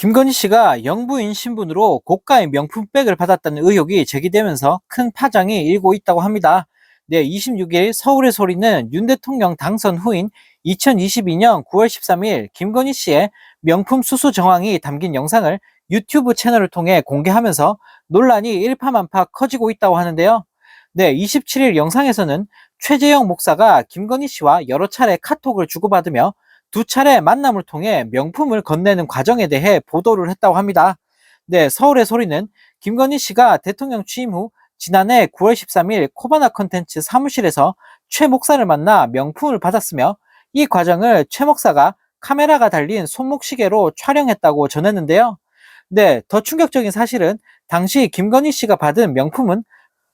김건희 씨가 영부인 신분으로 고가의 명품백을 받았다는 의혹이 제기되면서 큰 파장이 일고 있다고 합니다. 네, 26일 서울의 소리는 윤 대통령 당선 후인 2022년 9월 13일 김건희 씨의 명품 수수 정황이 담긴 영상을 유튜브 채널을 통해 공개하면서 논란이 일파만파 커지고 있다고 하는데요. 네, 27일 영상에서는 최재형 목사가 김건희 씨와 여러 차례 카톡을 주고받으며 두 차례 만남을 통해 명품을 건네는 과정에 대해 보도를 했다고 합니다. 네, 서울의 소리는 김건희 씨가 대통령 취임 후 지난해 9월 13일 코바나 컨텐츠 사무실에서 최 목사를 만나 명품을 받았으며 이 과정을 최 목사가 카메라가 달린 손목시계로 촬영했다고 전했는데요. 네, 더 충격적인 사실은 당시 김건희 씨가 받은 명품은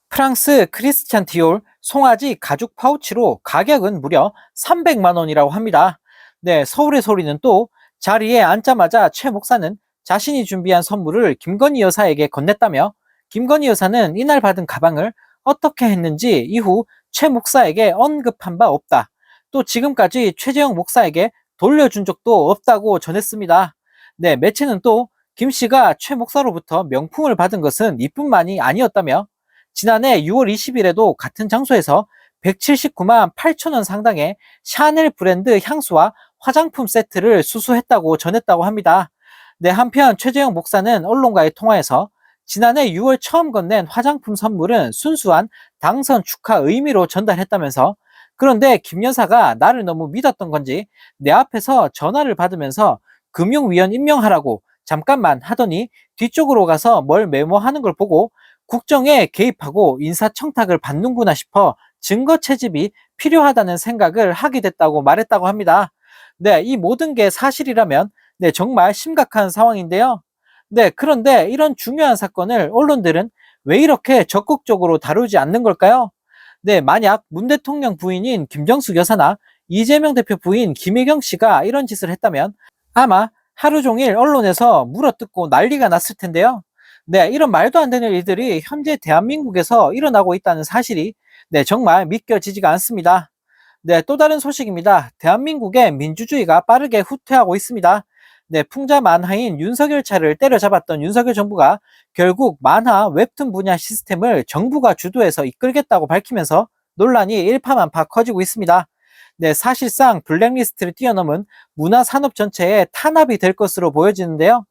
프랑스 크리스찬 디올 송아지 가죽 파우치로 가격은 무려 300만 원이라고 합니다. 네, 서울의 소리는 또 자리에 앉자마자 최 목사는 자신이 준비한 선물을 김건희 여사에게 건넸다며 김건희 여사는 이날 받은 가방을 어떻게 했는지 이후 최 목사에게 언급한 바 없다. 또 지금까지 최재형 목사에게 돌려준 적도 없다고 전했습니다. 네, 매체는 또 김 씨가 최 목사로부터 명품을 받은 것은 이뿐만이 아니었다며 지난해 6월 20일에도 같은 장소에서 179만 8천 원 상당의 샤넬 브랜드 향수와 화장품 세트를 수수했다고 전했다고 합니다. 네, 한편 최재형 목사는 언론과의 통화에서 지난해 6월 처음 건넨 화장품 선물은 순수한 당선 축하 의미로 전달했다면서 그런데 김 여사가 나를 너무 믿었던 건지 내 앞에서 전화를 받으면서 금융위원 임명하라고 잠깐만 하더니 뒤쪽으로 가서 뭘 메모하는 걸 보고 국정에 개입하고 인사청탁을 받는구나 싶어 증거 채집이 필요하다는 생각을 하게 됐다고 말했다고 합니다. 네, 이 모든 게 사실이라면 네, 정말 심각한 상황인데요. 네, 그런데 이런 중요한 사건을 언론들은 왜 이렇게 적극적으로 다루지 않는 걸까요? 네, 만약 문 대통령 부인인 김정숙 여사나 이재명 대표 부인 김혜경 씨가 이런 짓을 했다면 아마 하루 종일 언론에서 물어뜯고 난리가 났을 텐데요. 네, 이런 말도 안 되는 일들이 현재 대한민국에서 일어나고 있다는 사실이 네, 정말 믿겨지지가 않습니다. 네, 또 다른 소식입니다. 대한민국의 민주주의가 빠르게 후퇴하고 있습니다. 네, 풍자 만화인 윤석열 차를 때려잡았던 윤석열 정부가 결국 만화 웹툰 분야 시스템을 정부가 주도해서 이끌겠다고 밝히면서 논란이 일파만파 커지고 있습니다. 네, 사실상 블랙리스트를 뛰어넘은 문화 산업 전체에 탄압이 될 것으로 보여지는데요.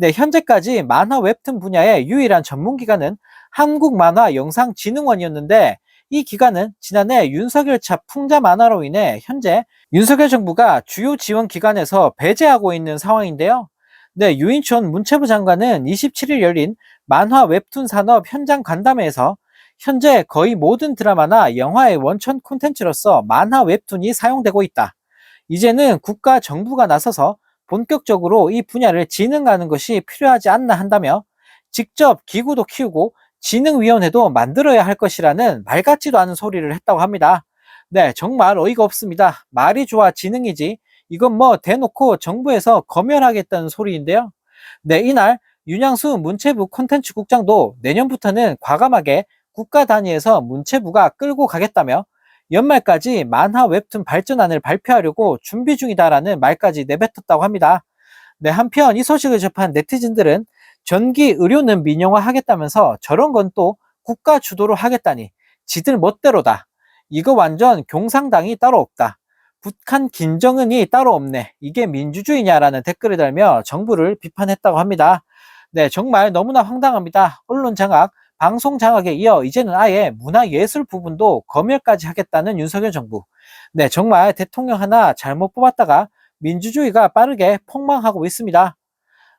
네, 현재까지 만화 웹툰 분야의 유일한 전문기관은 한국만화영상진흥원이었는데 이 기관은 지난해 윤석열 차 풍자 만화로 인해 현재 윤석열 정부가 주요 지원 기관에서 배제하고 있는 상황인데요. 네, 유인촌 문체부 장관은 27일 열린 만화 웹툰 산업 현장 간담회에서 현재 거의 모든 드라마나 영화의 원천 콘텐츠로서 만화 웹툰이 사용되고 있다. 이제는 국가 정부가 나서서 본격적으로 이 분야를 진흥하는 것이 필요하지 않나 한다며 직접 기구도 키우고 진흥위원회도 만들어야 할 것이라는 말 같지도 않은 소리를 했다고 합니다. 네, 정말 어이가 없습니다. 말이 좋아 진흥이지. 이건 뭐 대놓고 정부에서 검열하겠다는 소리인데요. 네, 이날 윤양수 문체부 콘텐츠 국장도 내년부터는 과감하게 국가 단위에서 문체부가 끌고 가겠다며 연말까지 만화 웹툰 발전안을 발표하려고 준비 중이다라는 말까지 내뱉었다고 합니다. 네, 한편 이 소식을 접한 네티즌들은 전기 의료는 민영화 하겠다면서 저런 건 또 국가 주도로 하겠다니 지들 멋대로다. 이거 완전 경상당이 따로 없다. 북한 김정은이 따로 없네. 이게 민주주의냐라는 댓글을 달며 정부를 비판했다고 합니다. 네, 정말 너무나 황당합니다. 언론 장악, 방송 장악에 이어 이제는 아예 문화예술 부분도 검열까지 하겠다는 윤석열 정부. 네, 정말 대통령 하나 잘못 뽑았다가 민주주의가 빠르게 폭망하고 있습니다.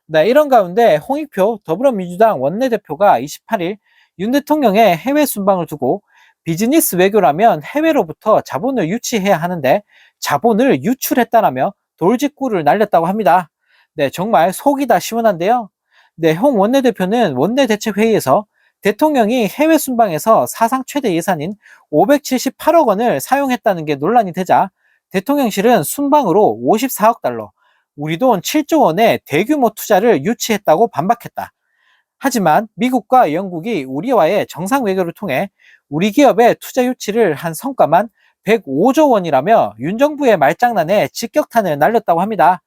네, 이런 가운데 홍익표 더불어민주당 원내대표가 28일 윤 대통령의 해외 순방을 두고 비즈니스 외교라면 해외로부터 자본을 유치해야 하는데 자본을 유출했다라며 돌직구를 날렸다고 합니다. 네, 정말 속이 다 시원한데요. 네, 홍 원내대표는 원내대책회의에서 대통령이 해외 순방에서 사상 최대 예산인 578억 원을 사용했다는 게 논란이 되자 대통령실은 순방으로 54억 달러, 우리 돈 7조 원의 대규모 투자를 유치했다고 반박했다. 하지만 미국과 영국이 우리와의 정상 외교를 통해 우리 기업의 투자 유치를 한 성과만 105조 원이라며 윤 정부의 말장난에 직격탄을 날렸다고 합니다.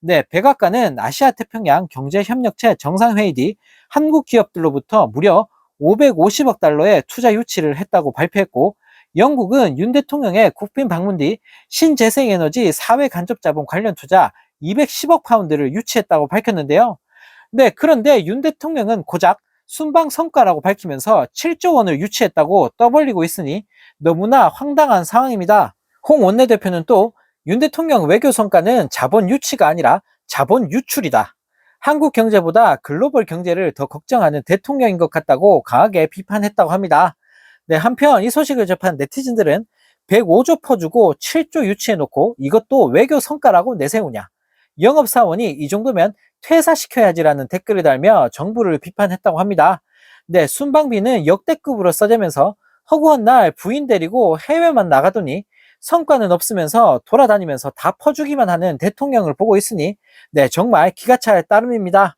네, 백악관은 아시아 태평양 경제협력체 정상회의 뒤 한국 기업들로부터 무려 550억 달러의 투자 유치를 했다고 발표했고 영국은 윤 대통령의 국빈 방문 뒤 신재생에너지 사회 간접 자본 관련 투자 210억 파운드를 유치했다고 밝혔는데요. 네, 그런데 윤 대통령은 고작 순방 성과라고 밝히면서 7조 원을 유치했다고 떠벌리고 있으니 너무나 황당한 상황입니다. 홍 원내대표는 또 윤 대통령 외교 성과는 자본 유치가 아니라 자본 유출이다. 한국 경제보다 글로벌 경제를 더 걱정하는 대통령인 것 같다고 강하게 비판했다고 합니다. 네, 한편 이 소식을 접한 네티즌들은 105조 퍼주고 7조 유치해놓고 이것도 외교 성과라고 내세우냐. 영업사원이 이 정도면 퇴사시켜야지라는 댓글을 달며 정부를 비판했다고 합니다. 네, 순방비는 역대급으로 써대면서 허구한 날 부인 데리고 해외만 나가더니 성과는 없으면서 돌아다니면서 다 퍼주기만 하는 대통령을 보고 있으니 네, 정말 기가 찰 따름입니다.